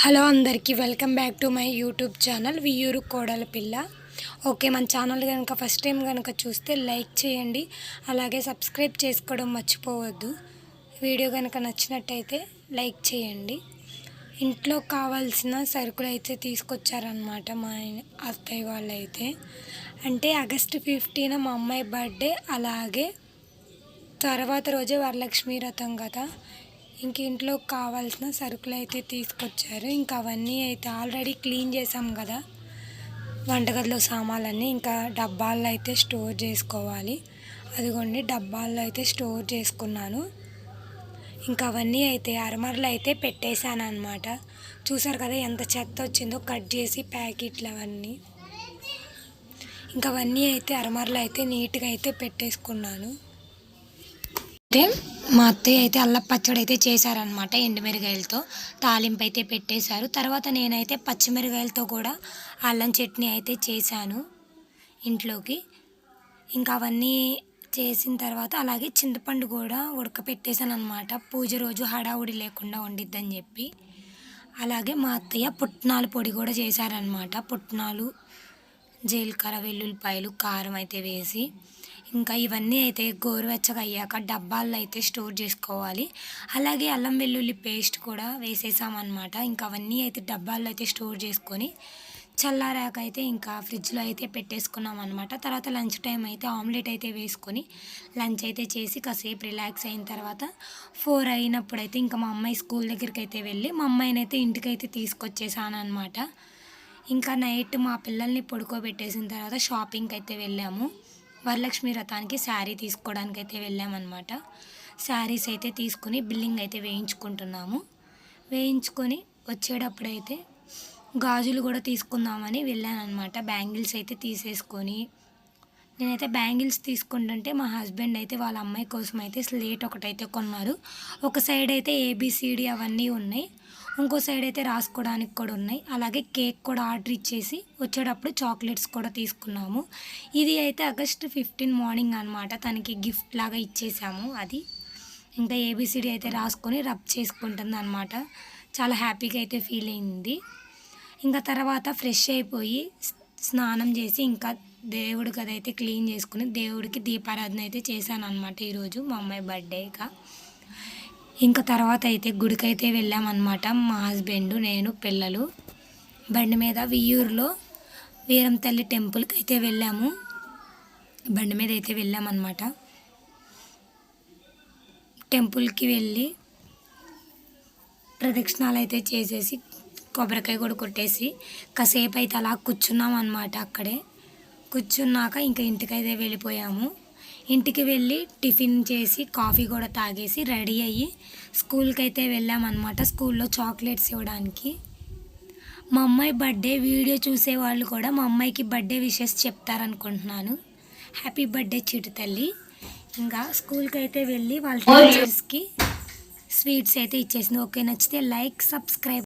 Hello అందరికీ welcome back to my YouTube channel వియూరు కోడల పిల్ల. ఓకే మన ఛానల్ కనుక ఫస్ట్ టైం కనుక చూస్తే లైక్ చేయండి అలాగే సబ్స్క్రైబ్ చేసుకోవడం మర్చిపోవద్దు. వీడియో కనుక నచ్చినట్టయితే లైక్ చేయండి. ఇంట్లో కావాల్సిన సరుకులు అయితే తీసుకొచ్చారనమాట మా అత్తయ్య వాళ్ళు అయితే అంటే ఆగస్ట్ ఫిఫ్టీన్ మా అమ్మాయి బర్త్డే అలాగే తర్వాత రోజే వరలక్ష్మి వ్రతం కదా. ఇంక ఇంట్లో కావాల్సిన సరుకులు అయితే తీసుకొచ్చారు. ఇంకా అవన్నీ అయితే ఆల్రెడీ క్లీన్ చేసాం కదా. వంటగదిలో సామాన్లన్నీ ఇంకా డబ్బాల్లో అయితే స్టోర్ చేసుకోవాలి. అదిగోండి డబ్బాల్లో అయితే స్టోర్ చేసుకున్నాను. ఇంకా అవన్నీ అయితే అరమరలు అయితే పెట్టేశాను అనమాట చూసారు కదా ఎంత చెత్త వచ్చిందో కట్ చేసి ప్యాకెట్లు అవన్నీ. ఇంకా అవన్నీ అయితే అరమరలు అయితే నీట్గా అయితే పెట్టేసుకున్నాను. అయితే మా అత్తయ్య అయితే అల్లం పచ్చడి అయితే చేశారనమాట ఎండుమిరగాయలతో. తాలింపు అయితే పెట్టేశారు. తర్వాత నేనైతే పచ్చిమిరకాయలతో కూడా అల్లం చట్నీ అయితే చేశాను ఇంట్లోకి. ఇంకా అవన్నీ చేసిన తర్వాత అలాగే చింతపండు కూడా ఉడకపెట్టేశాను అనమాట పూజ రోజు హడావుడి లేకుండా వండిద్దని చెప్పి. అలాగే మా అత్తయ్య పుట్నాల పొడి కూడా చేశారనమాట పుట్నాలు జీలకర్ర వెల్లుల్లిపాయలు కారం అయితే వేసి. ఇంకా ఇవన్నీ అయితే గోరువెచ్చగా అయ్యాక డబ్బాల్లో అయితే స్టోర్ చేసుకోవాలి. అలాగే అల్లం వెల్లుల్లి పేస్ట్ కూడా వేసేసామన్నమాట. ఇంకా అవన్నీ అయితే డబ్బాల్లో అయితే స్టోర్ చేసుకొని చల్లారాక అయితే ఇంకా ఫ్రిడ్జ్లో అయితే పెట్టేసుకున్నాం అనమాట తర్వాత లంచ్ టైం అయితే ఆమ్లెట్ అయితే వేసుకొని లంచ్ అయితే చేసి కాసేపు రిలాక్స్ అయిన తర్వాత ఫోర్ అయినప్పుడు అయితే ఇంకా మా అమ్మాయి స్కూల్ దగ్గరికి అయితే వెళ్ళి మా అమ్మాయిని అయితే ఇంటికి అయితే తీసుకొచ్చేసాను అనమాట ఇంకా నైట్ మా పిల్లల్ని పడుకోబెట్టేసిన తర్వాత షాపింగ్కి అయితే వెళ్ళాము. వరలక్ష్మి వ్రతానికి శారీ తీసుకోవడానికి అయితే వెళ్ళామన్నమాట. శారీస్ అయితే తీసుకుని బిల్లింగ్ అయితే వేయించుకుంటున్నాము. వేయించుకొని వచ్చేటప్పుడైతే గాజులు కూడా తీసుకుందామని వెళ్ళాను అనమాట బ్యాంగిల్స్ అయితే తీసేసుకొని. నేనైతే బ్యాంగిల్స్ తీసుకుంటుంటే మా హస్బెండ్ అయితే వాళ్ళ అమ్మాయి కోసం అయితే స్లేట్ ఒకటైతే కొన్నారు. ఒక సైడ్ అయితే ఏబిసిడి అవన్నీ ఉన్నాయి. ఇంకో సైడ్ అయితే రాసుకోవడానికి కూడా ఉన్నాయి. అలాగే కేక్ కూడా ఆర్డర్ ఇచ్చేసి వచ్చేటప్పుడు చాక్లెట్స్ కూడా తీసుకున్నాము. ఇది అయితే ఆగస్ట్ ఫిఫ్టీన్ మార్నింగ్ అనమాట తనకి గిఫ్ట్ లాగా ఇచ్చేసాము అది. ఇంకా ఏబిసిడి అయితే రాసుకొని రబ్ చేసుకుంటుంది అనమాట చాలా హ్యాపీగా అయితే ఫీల్ అయింది. ఇంకా తర్వాత ఫ్రెష్ అయిపోయి స్నానం చేసి ఇంకా దేవుడికి అదైతే క్లీన్ చేసుకుని దేవుడికి దీపారాధన అయితే చేశాను అనమాట ఈరోజు మా అమ్మాయి బర్త్డేగా. ఇంకా తర్వాత అయితే గుడికైతే వెళ్ళామన్నమాట. మా హస్బెండ్ నేను పిల్లలు. బండి మీద వియ్యూరులో వీరం తల్లి టెంపుల్కి అయితే వెళ్ళాము. బండి మీద అయితే వెళ్ళామన్నమాట. టెంపుల్కి వెళ్ళి ప్రదక్షిణాలు అయితే చేసేసి కొబ్బరికాయ కూడా కొట్టేసి కాసేపు అయితే అలా కూర్చున్నాం అనమాట అక్కడే. కూర్చున్నాక ఇంకా ఇంటికైతే వెళ్ళిపోయాము. ఇంటికి వెళ్ళి టిఫిన్ చేసి కాఫీ కూడా తాగేసి రెడీ అయ్యి స్కూల్కి అయితే వెళ్ళామన్నమాట. స్కూల్లో చాక్లెట్స్ ఇవ్వడానికి. మా అమ్మాయి బర్త్డే వీడియో చూసే వాళ్ళు కూడా మా అమ్మాయికి బర్త్డే విషెస్ చెప్తారనుకుంటున్నాను. హ్యాపీ బర్త్డే చిటు తల్లి. ఇంకా స్కూల్కి అయితే వెళ్ళి వాళ్ళ టీచర్స్కి స్వీట్స్ అయితే ఇచ్చేసింది. ఓకే నచ్చితే లైక్ సబ్స్క్రైబ్.